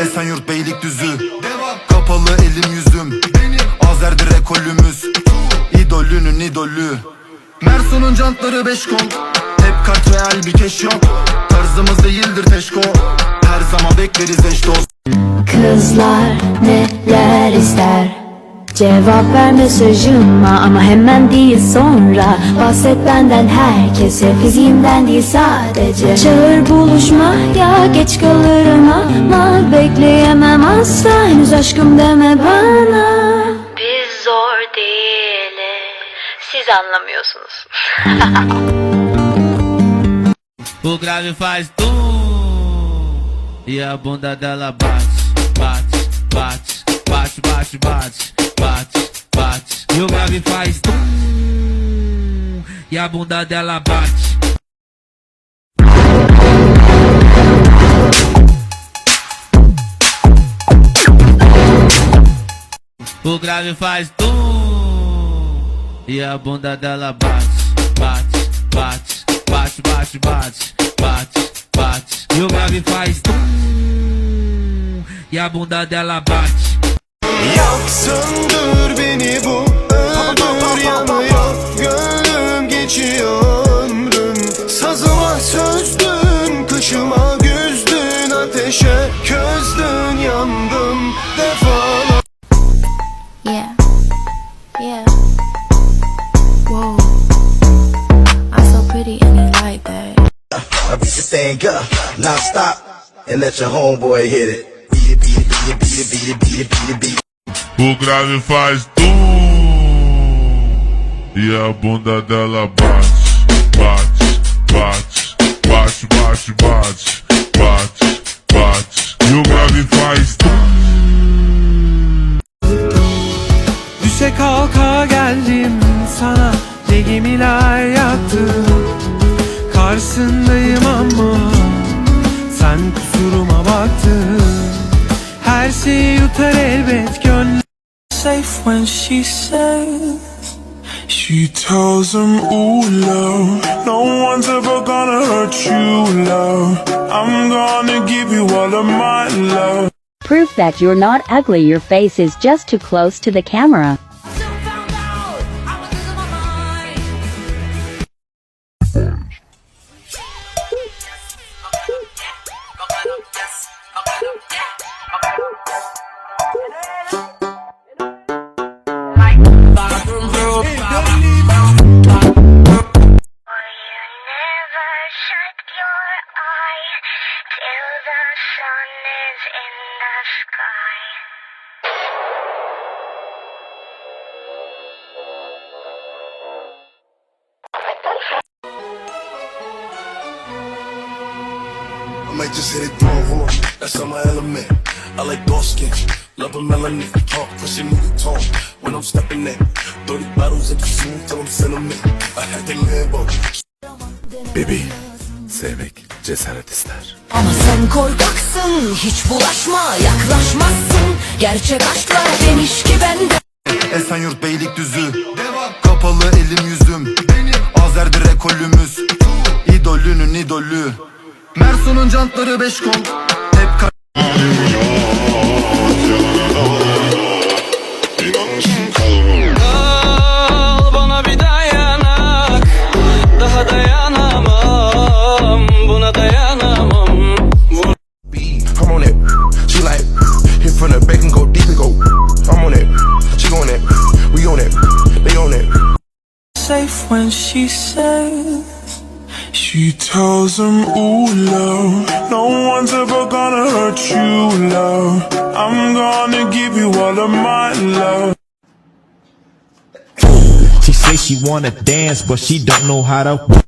Esenyurt Beylikdüzü Kapalı elim yüzüm. Azerdir ekolümüz. İdolünün idolü. Mersun'un jantları beş kol. Hep kart real bir keş yok. Tarzımız değildir teşko. Her zaman bekleriz eş dost. Kızlar neler ister Cevap ver mesajıma ama hemen değil sonra. Bahset benden herkese fiziğimden değil sadece. Çağır buluşma ya geç kalırım ama Bekleyemem asla. Henüz aşkım deme bana. Biz zor değiliz. Siz anlamıyorsunuz. O grave faz tum E a bunda dela bate, bate, bate, bate, bate, bate, bate, bate. E o grave faz tum E a bunda dela bate. O grave faz tum E a bunda dela bate, bate, bate, bate, bate, bate, bate, bate. E o grave faz tum E a bunda dela bate. Yaksındır beni bu ömür yanıyor Gönlüm geçiyor ömrüm Sazıma sözdün kışıma güzdün Ateşe közdün yandım defalar Yeah. Yeah. Whoa. I'm so pretty and you like that. I beat the thing up, now stop, and let your homeboy hit it. Beat it, beat it, beat it, beat it, beat it, beat it, beat it, beat it. O grave faz tum E a bunda dela bate, bate, bate, bate, bate, bate, bate, bate. E o grave faz tum Düşe kalka geldim sana Ne gemiler yaktım Karşısındayım ama Sen kusuruma baktın. Her şeyi yutar elbet gönlüm Safe when she says She tells him, ooh, love No one's ever gonna hurt you, love I'm gonna give you all of my love Proof that you're not ugly your face is just too close to the camera. I just hit it through hold on. That's on my element. I like dark skin, love a melanin. Talk, pushing me the tone when I'm stepping in. 30 bottles of the scene till I'm sentiment. I had to live on. Bebeğim Sevmek cesaret ister Ama sen korkaksın hiç bulaşma yaklaşmazsın Gerçek aşklar geniş ki bende Esenyurt Beylikdüzü Kapalı elim yüzüm Mersun'un jantları beş kol Hep kart Al bana bir dayanak Daha dayanamam Buna dayanamam I'm on it. She like hit from the back and go deep and go. I'm on it. She on it. We on it. They on it. Safe when she says She tells him, ooh, love No one's ever gonna hurt you, love I'm gonna give you all of my love She says she wanna dance, but she don't know how to.